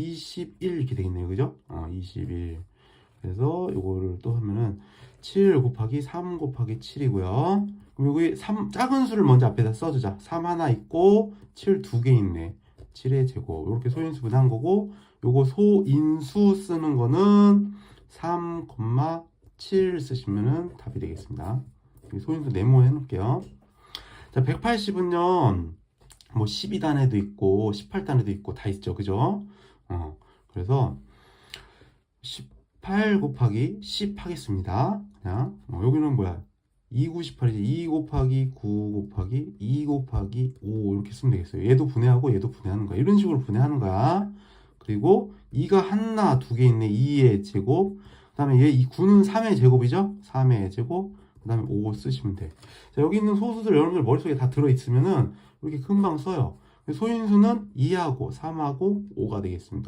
21 이렇게 되겠네요. 그죠? 어, 21. 그래서 요거를 또 하면은 7 곱하기 3 곱하기 7이고요. 그럼 여기 3 작은 수를 먼저 앞에다 써주자. 3 하나 있고 7 두 개 있네. 7의 제곱. 이렇게 소인수 분한 거고 요거 소인수 쓰는 거는 3,7 쓰시면은 답이 되겠습니다. 소인수 네모 해놓을게요. 자, 180은요, 뭐 12단에도 있고, 18단에도 있고, 다 있죠. 그죠? 어, 그래서 18 곱하기 10 하겠습니다. 그냥, 어, 여기는 뭐야? 2, 9, 18이지. 2 곱하기 9 곱하기 2 곱하기 5 이렇게 쓰면 되겠어요. 얘도 분해하고 얘도 분해하는 거야. 이런 식으로 분해하는 거야. 그리고 2가 하나, 두 개 있네. 2의 제곱. 그 다음에 얘, 이 9는 3의 제곱이죠? 3의 제곱. 그 다음에 5 쓰시면 돼. 자, 여기 있는 소수들 여러분들 머릿속에 다 들어있으면은 이렇게 금방 써요. 소인수는 2하고 3하고 5가 되겠습니다.